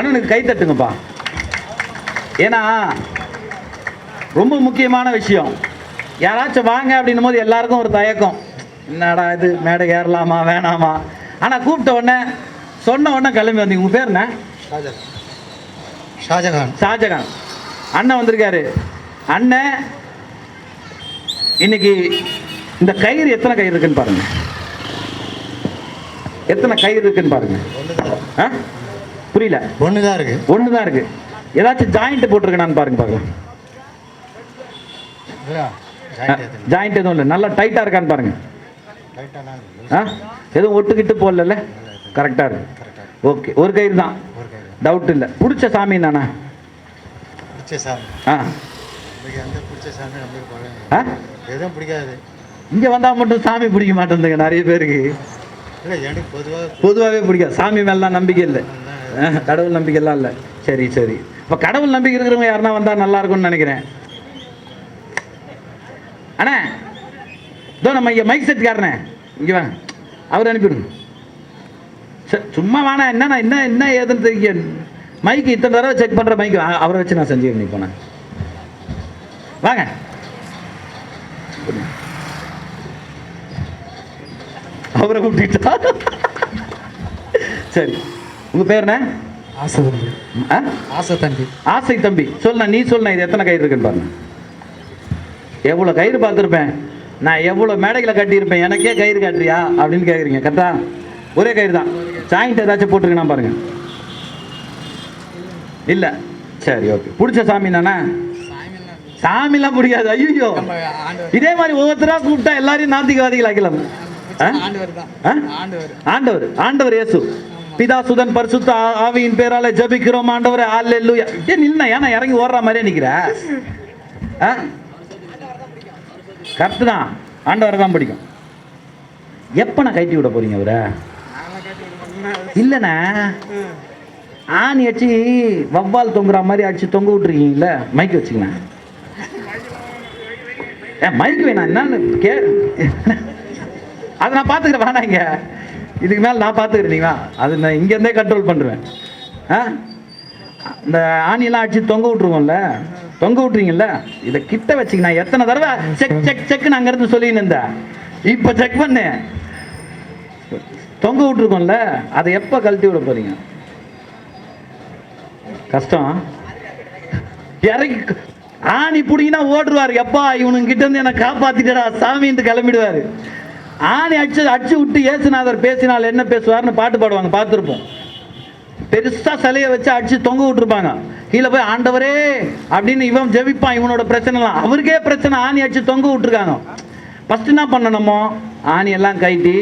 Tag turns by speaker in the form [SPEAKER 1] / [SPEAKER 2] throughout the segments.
[SPEAKER 1] அண்ணனுக்கு கை தட்டுங்கப்பா. ஏன்னா ரொம்ப முக்கியமான விஷயம். யாராச்சும் வாங்க அப்படின்னும் போது எல்லாருக்கும் ஒரு தயக்கம். என்னடா இது? மேடை ஏறலாமா? வேணாமா? ஆனால் கூப்பிட்ட உடனே சொன்ன உடனே கிளம்பி வந்தீங்க. உங்கள் பேர் என்ன?
[SPEAKER 2] ஷாஜகான். ஷாஜகான்.
[SPEAKER 1] அண்ணன் வந்திருக்காரு. அண்ணன் இன்னைக்கு இந்த கயிறு எத்தனை கயிறு இருக்குன்னு பாருங்க. எத்தனை கயிறு இருக்குன்னு பாருங்க. ஆ? புரியல.
[SPEAKER 2] ஒன்று தான் இருக்கு.
[SPEAKER 1] ஒன்று தான் இருக்கு. ஏதாச்சும் ஜாயிண்ட் போட்டிருக்கேனான்னு பாருங்க பார்க்கலாம் ஜாயிண்ட் எதுவும் இல்லை. நல்லா டைட்டாக இருக்கான்னு பாருங்க. ஆ எதுவும் ஒட்டுக்கிட்டு போடல கரெக்டாக இருக்கு. ஓகே ஒரு கயிறு தான். டவுட் இல்லை. பிடிச்ச சாமி தானே?
[SPEAKER 2] பிடிச்ச சாமி.
[SPEAKER 1] ஆ
[SPEAKER 2] எதுவும் பிடிக்காது.
[SPEAKER 1] இங்கே வந்தால் மட்டும் சாமி பிடிக்க மாட்டேங்குதுங்க நிறைய பேருக்கு.
[SPEAKER 2] இல்லை எனக்கு பொதுவாக
[SPEAKER 1] பொதுவாகவே பிடிக்காது. சாமி மேலாம் நம்பிக்கை இல்லை. கடவுள் நம்பிக்கைலாம் இல்லை. சரி சரி. இப்போ கடவுள் நம்பிக்கை இருக்கிறவங்க யாருன்னா வந்தால் நல்லா இருக்கும்னு நினைக்கிறேன். அண்ணே இதோ நம்ம இங்கே மைக் செட்காரண்ணே இங்கே வாங்க அவர் அனுப்பிடுங்க சரி சும்மா வேணா. என்னண்ணா என்ன என்ன ஏதுன்னு தெரியும் மைக்கு இத்தனை தடவை செக் பண்ணுற மைக்கு அவரை வச்சு நான் செஞ்சு இப்போ போனேன். வாங்க. அவரை கூப்பிட்டுட்டா சரி. உங்க பேர் என்ன?
[SPEAKER 2] ஆசை தம்பி.
[SPEAKER 1] ஆ?
[SPEAKER 2] ஆசை தம்பி.
[SPEAKER 1] ஆசை தம்பி. சொல்ல நீ சொல்ல இது எத்தனை கயிறு இருக்குன்னு பாருங்க எவ்வளோ கயிறு பார்த்துருப்பேன். நான் எவ்வளோ மேடைகளை கட்டியிருப்பேன். எனக்கே கயிறு காட்டுறியா? அப்படின்னு கேட்குறீங்க கரெக்டா? ஒரே கயிறு தான். ஜாயிண்ட் ஏதாச்சும் போட்டிருக்கேனா பாருங்க. இல்லை. சரி ஓகே பிடிச்ச சாமி தானே? சாமிலாம் பிடிக்காது. ஐயோ இதே மாதிரி ஒவ்வொருத்தரா கூப்பிட்டா எல்லாரையும் நாத்திகவாதிகள் ஆக்கலாம் ஆ? ஆ? ஆண்டவர். ஆண்டவர் இயேசு. பிதா சுதன் பரிசுத்த ஆவியின் பேரால ஜபிக்கிறோம் ஆண்டவரே அல்லேலூயா ஏ நின்ன ஏன்னா இறங்கி ஓடுற மாதிரியே நிக்கிற? ஆ? கரெக்டு தான் ஆண்டவரை தான் பிடிக்கும். எப்போ நான் கைட்டி விட போறீங்க அவரை? இல்லைண்ணா. ஆணி அடிச்சு வவ்வால் தொங்குற மாதிரி அடிச்சு தொங்க விட்டுருக்கீங்கல்ல மைக் வச்சுக்கண்ணா. ஏன் மைக் வேணாம் என்னன்னு கே அதை நான் பார்த்துக்கிறேன் வேணாங்க இதுக்கு மேலே நான் பார்த்துக்கிறீங்களா அது நான் இங்கேருந்தே கண்ட்ரோல் பண்ணுவேன் ஆ? இந்த ஆணியெல்லாம் அடிச்சு தொங்க விட்ருவோம்ல தொங்க விட்றீங்கல்ல இதை கிட்ட வச்சுக்க நான் எத்தனை தடவை செக் செக் செக்னு அங்கேருந்து சொல்லின்னு இருந்தேன். இப்போ செக் பண்ணு தொங்க விட்ருக்கோம்ல அதை எப்போ கழட்டி விட போறீங்க? கஷ்டம். இறங்கி ஆணி பிடிங்கினா ஓடுருவார் எப்பா இவனுங்க கிட்ட இருந்து என்னை காப்பாத்திட்டடா சாமின்ட்டு கிளம்பிடுவாரு. ஆணி அடிச்சு அடிச்சு விட்டு ஏசுநாதர் பேசினால் என்ன பேசுவார்னு பாட்டு பாடுவாங்க பார்த்துருப்போம். பெருசா சிலையை வச்சு அடிச்சு தொங்க விட்டுருப்பாங்க. கீழே போய் ஆண்டவரே அப்படின்னு இவன் ஜெபிப்பான் இவனோட பிரச்சனைலாம். அவருக்கே பிரச்சனை ஆணி அடிச்சு தொங்க விட்டுருக்காங்க. ஃபஸ்ட்டு என்ன பண்ணணுமோ ஆணி எல்லாம் கைட்டி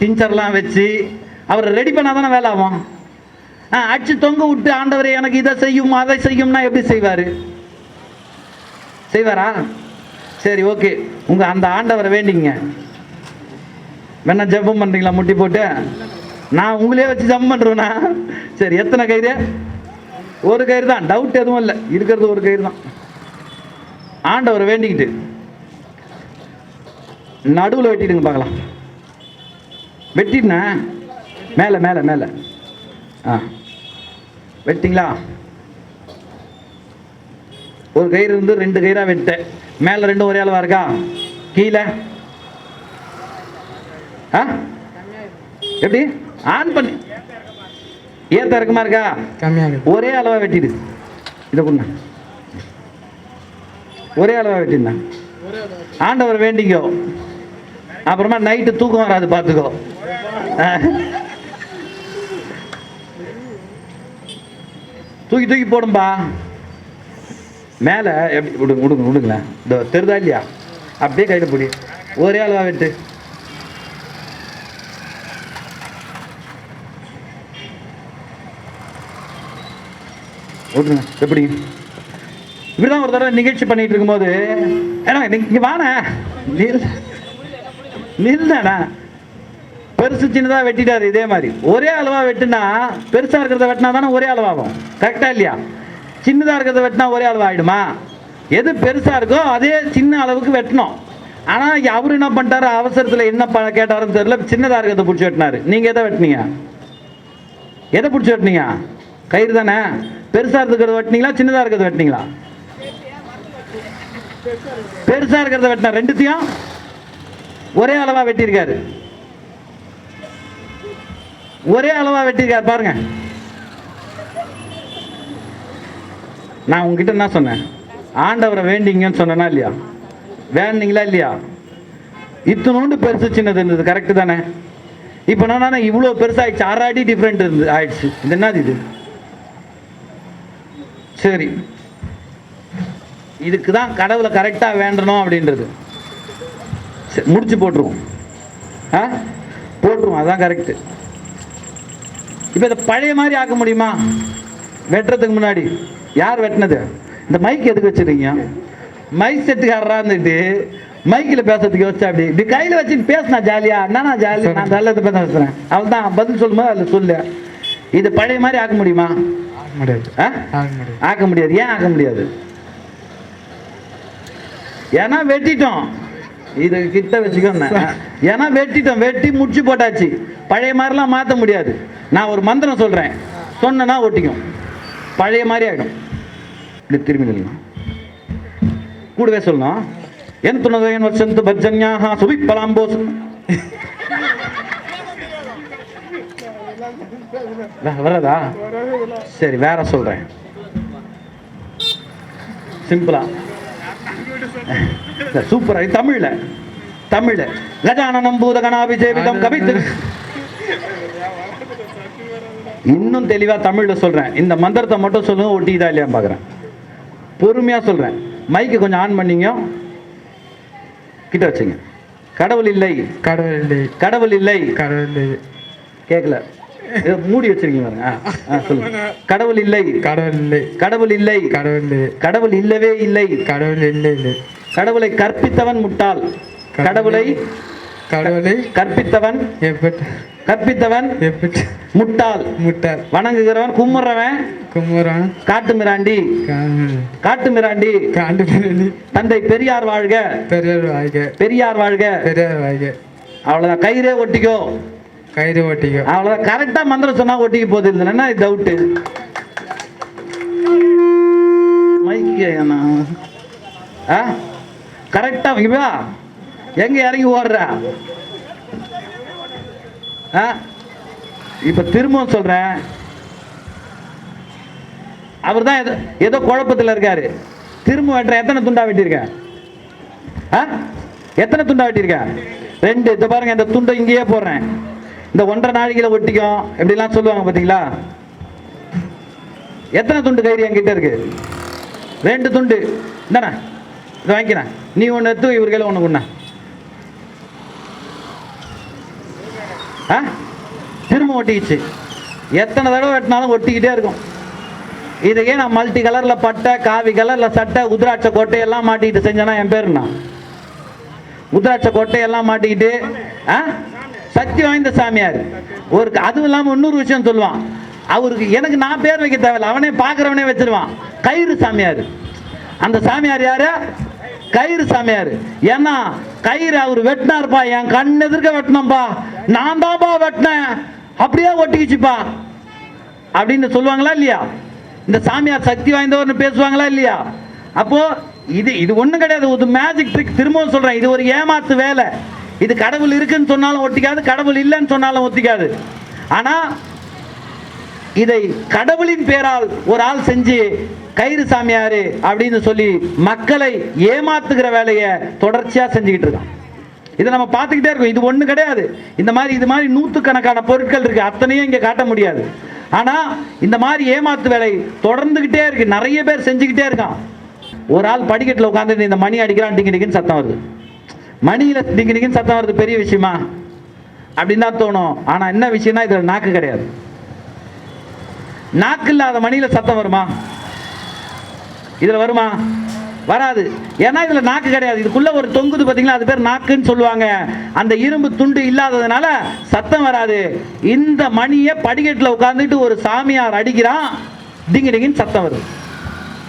[SPEAKER 1] டிஞ்சர்லாம் வச்சு அவரை ரெடி பண்ணால் தானே வேலை ஆகும். ஆ அடிச்சு தொங்க விட்டு ஆண்டவரே எனக்கு இதை செய்யும் அதை செய்யும்னா எப்படி செய்வார்? செய்வாரா? சரி ஓகே. உங்கள் அந்த ஆண்டவரை வேண்டிங்க. வேணா ஜெபம் பண்ணுறீங்களா முட்டி போட்டு? நான் உங்களே வச்சு ஜெபம் பண்ணுறேண்ணா சரி எத்தனை கயிறு? ஒரு கயிறு தான். டவுட் எதுவும் இல்லை. இருக்கிறது ஒரு கயிறு தான். ஆண்டவரை வேண்டிக்கிட்டு. நடுவில் வெட்டிடுங்க பார்க்கலாம். வெட்டிடுண்ணா மேலே மேலே மேலே. ஆ. வெட்டிங்களா? ஒரு கயிறு இருந்து ரெண்டு கயிறாக வெட்டேன். மேலே ரெண்டும் ஒரே அளவாக இருக்கா? கீழே? ஆ? எப்படி? ஆன் பண்ணி. ஏத்த இறக்கமா இருக்கா?
[SPEAKER 2] கம்மியாக
[SPEAKER 1] ஒரே அளவா வெட்டிடு. இதை கொண்டு ஒரே அளவா வெட்டிருந்தேன் ஆண்டவர் வேண்டிக்கோ. அப்புறமா நைட்டு தூக்கம் வராது பார்த்துக்கோ. தூக்கி தூக்கி போடும்பா. மேலே எப்படி விடுங்க விடுங்க விடுங்களேன். இந்த தெரிதா இல்லையா? அப்படியே கையில் பிடி. ஒரே அளவா வெட்டு. விட்டுருங்க எப்படி? இப்படிதான் ஒரு தடவை நிகழ்ச்சி பண்ணிட்டு இருக்கும்போது ஏன்னா இங்க வாண நில் நில்லண்ணா பெருசு சின்னதாக வெட்டிட்டாரு இதே மாதிரி. ஒரே அளவா வெட்டினா பெருசா இருக்கிறத வெட்டினா தானே ஒரே அளவாகும். கரெக்டா இல்லையா? சின்னதாக இருக்கிறத வெட்டினா ஒரே அளவு ஆயிடுமா? எது பெருசா இருக்கோ அதே சின்ன அளவுக்கு வெட்டணும். ஆனா அவரு என்ன பண்ணிட்டாரு? அவசரத்துல என்ன ப கேட்டாருன்னு தெரியல. சின்னதாக இருக்கிறத பிடிச்சி வெட்டினாரு. நீங்க எதை வெட்டினீங்க? எதை பிடிச்சி வெட்டினீங்க? கயிறு தானே? பெருசா இருக்கிறத வெட்டினீங்களா சின்னதா இருக்கிறத வெட்டினீங்களா? பெருசா இருக்கிறத வெட்டினா ரெண்டுத்தையும் ஒரே அளவா வெட்டியிருக்காரு. ஒரே அளவா வெட்டியிருக்காரு பாருங்க. நான் உங்ககிட்ட என்ன சொன்னேன்? ஆண்டவரை வேண்டிங்கன்னு சொன்னேன்னா இல்லையா? வேண்டிங்களா இல்லையா? இத்தனோண்டு பெருசு சின்னது இருந்தது கரெக்டு தானே? இப்போ நான் இவ்வளோ பெருசாகிடுச்சு அரை அடி டிஃப்ரெண்ட் இருந்து ஆயிடுச்சு. இது என்னது இது? சரி. இதுக்கு தான் கடவுளை கரெக்டாக வேண்டணும் அப்படின்றது. சரி, முடிச்சு போட்டுருவோம். ஆ? போட்டுருவோம் அதுதான் கரெக்டு இப்போ இதை பழைய மாதிரி ஆக்க முடியுமா? வெட்டுறதுக்கு முன்னாடி. யார் வெட்டினது? இந்த மைக் எதுக்கு வச்சுருக்கீங்க? மைக் செட்டுக்காரராக இருந்துட்டு மைக்கில் பேசுறதுக்கு வச்சா அப்படி இப்படி கையில் வச்சுட்டு பேசினா ஜாலியா? என்னண்ணா ஜாலி? நான் நல்லது பேச பேசுகிறேன் அவள் தான் பதில் சொல்லும்போது அதில் சொல்லு. இது பழைய மாதிரி ஆக்க முடியுமா?
[SPEAKER 2] ஆக முடியாது.
[SPEAKER 1] ஆக்க முடியாது. ஏன் ஆக்க முடியாது? ஏன்னா வெட்டிட்டோம். இது கிட்ட வச்சுக்கோங்க. ஏன்னா வெட்டிட்டோம். வெட்டி முடிச்சு போட்டாச்சு. பழைய மாதிரிலாம் மாற்ற முடியாது. நான் ஒரு மந்திரம் சொல்கிறேன் சொன்னேன்னா ஒட்டிக்கும். பழைய மாதிரி ஆகிடும் இப்படி திரும்பி நில்லுங்க. கூடவே சொல்லணும். என் துணதையன் வருஷத்து பர்ஜன்யாக சுபிப்பலாம்போஸ் வராதா சரி வேற சொல்றேன். சிம்பிளா சூப்பரா இது தமிழ்ல தமிழ்ல கஜானனம் பூதகணாபிஷேகிதம் கவித்து இன்னும் தெளிவா தமிழ்ல சொல்றேன். இந்த மந்திரத்தை மட்டும் சொல்லுங்க ஒட்டிதா இல்லையா பாக்குறேன் பொறுமையா சொல்றேன். மைக்கு கொஞ்சம் ஆன் பண்ணீங்க. கிட்ட வச்சுங்க. கடவுள் இல்லை.
[SPEAKER 2] கடவுள் இல்லை.
[SPEAKER 1] கடவுள் இல்லை.
[SPEAKER 2] கடவுள் இல்லை.
[SPEAKER 1] கேட்கல மூடி வச்சிருக்கீங்க சொல்லுங்க. கடவுள் இல்லை.
[SPEAKER 2] கடவுள் இல்லை.
[SPEAKER 1] கடவுள் இல்லை.
[SPEAKER 2] கடவுள் இல்லை.
[SPEAKER 1] கடவுள் இல்லவே இல்லை.
[SPEAKER 2] கடவுள் இல்லை இல்லை.
[SPEAKER 1] கடவுளை கற்பித்தவன் முட்டாள். கடவுளை
[SPEAKER 2] கடவுளை
[SPEAKER 1] கற்பித்தவன்
[SPEAKER 2] எப்படி
[SPEAKER 1] கற்பித்தவன்
[SPEAKER 2] எப்படி
[SPEAKER 1] முட்டாள்.
[SPEAKER 2] முட்டாள்.
[SPEAKER 1] வணங்குகிறவன் கும்பிட்றவன்
[SPEAKER 2] கும்புறான்
[SPEAKER 1] காட்டு மிராண்டி. காட்டு மிராண்டி.
[SPEAKER 2] காண்டு பிறகு
[SPEAKER 1] தந்தை பெரியார் வாழ்க.
[SPEAKER 2] பெரியார் வாழ்க.
[SPEAKER 1] பெரியார் வாழ்க.
[SPEAKER 2] பெரியார் வாழ்க.
[SPEAKER 1] அவ்வளவுதான். கயிறே ஒட்டிக்கோ.
[SPEAKER 2] கயிறு ஓட்டிக்கோ.
[SPEAKER 1] அவ்வளோ கரெக்டாக மந்திரம் சொன்னால் ஒட்டிக்க போகுது இல்லைன்னா டவுட்டு மைக்கு ஆ? கரெக்டா இவா? எங்க இறங்கி ஓடுற? ஆ? இப்ப திரும்பவும் சொல்றேன். அவர் தான் ஏதோ ஏதோ குழப்பத்தில் இருக்காரு. திரும்ப வெட்டுற எத்தனை துண்டா வெட்டியிருக்க? ஆ? எத்தனை துண்டா வெட்டியிருக்க? ரெண்டு. இதை பாருங்க இந்த துண்டை இங்கேயே போடுறேன். இந்த ஒன்றரை நாழிகளை ஒட்டிக்கும். எப்படிலாம் சொல்லுவாங்க பார்த்தீங்களா? எத்தனை துண்டு கயிறு என்கிட்ட இருக்கு? ரெண்டு துண்டு. இந்தாண்ணா இதை வாங்கிக்கிறேன். நீ ஒன்று எடுத்து இவர் கையில் ஒன்று கொண்டா ஆ? திரும்ப ஒட்டிக்கிச்சு. எத்தனை தடவை வெட்டினாலும் ஒட்டிக்கிட்டே இருக்கும். இதையே நான் மல்டி கலரில் பட்டை காவி கலரில் சட்டை உதிராட்சை கொட்டையெல்லாம் மாட்டிக்கிட்டு செஞ்சேன்னா என் பேருண்ணா உதிராட்சை கொட்டையெல்லாம் மாட்டிக்கிட்டு ஆ? சக்தி வாய்ந்த சாமியார். ஒரு அதுவும் இல்லாமல் இன்னொரு விஷயம் சொல்லுவான். அவருக்கு எனக்கு நான் பேர் வைக்க தேவையில்ல. அவனே பார்க்குறவனே வச்சிருவான். கயிறு சாமியார். அந்த சாமியார் யாரு? கயிறு சாமியார். ஏன்னா கயிறு அவர் வெட்டினார்ப்பா. என் கண் எதிர்க்க வெட்டினப்பா நான் தான்ப்பா வெட்டினேன். அப்படியே ஒட்டிக்கிச்சுப்பா. அப்படின்னு சொல்லுவாங்களா இல்லையா? இந்த சாமியார் சக்தி வாய்ந்தவர்னு பேசுவாங்களா இல்லையா? அப்போ இது இது ஒன்றும் கிடையாது. ஒரு மேஜிக் ட்ரிக் திரும்பவும் சொல்கிறேன் இது ஒரு ஏமாத்து வேலை. இது கடவுள் இருக்குன்னு சொன்னாலும் ஒத்திக்காது கடவுள் இல்லைன்னு சொன்னாலும் ஒத்திக்காது. ஆனா இதை கடவுளின் பேரால் ஒரு ஆள் செஞ்சு கயிறு சாமியாரு அப்படின்னு சொல்லி மக்களை ஏமாத்துகிற வேலையை தொடர்ச்சியா செஞ்சுக்கிட்டு இருக்கான். இதை நம்ம பார்த்துக்கிட்டே இருக்கோம். இது ஒண்ணு கிடையாது. இந்த மாதிரி இது மாதிரி நூற்றுக்கணக்கான பொருட்கள் இருக்கு. அத்தனையும் இங்க காட்ட முடியாது. ஆனா இந்த மாதிரி ஏமாத்து வேலை தொடர்ந்துகிட்டே இருக்கு. நிறைய பேர் செஞ்சுக்கிட்டே இருக்கான். ஒரு ஆள் படிக்கட்டில் உட்காந்து இந்த மணி அடிக்கிறான் டிங்கு டிங்குன்னு சத்தம் வருது. மணியில் டிங்கு டிங்குன்னு சத்தம் வருது பெரிய விஷயமா? அப்படின்னு தான் தோணும். ஆனா என்ன விஷயம்னா இதுல நாக்கு கிடையாது. நாக்கு இல்லாத மணியில சத்தம் வருமா? இதுல வருமா? வராது. ஏன்னா இதுல நாக்கு கிடையாது. இதுக்குள்ள ஒரு தொங்குது பாத்தீங்களா? அது பேர் நாக்குன்னு சொல்லுவாங்க. அந்த இரும்பு துண்டு இல்லாததுனால சத்தம் வராது. இந்த மணியை படிக்கட்டுல உட்கார்ந்துட்டு ஒரு சாமியார் அடிக்கிறான். டிங்கு டிங்குன்னு சத்தம் வருது.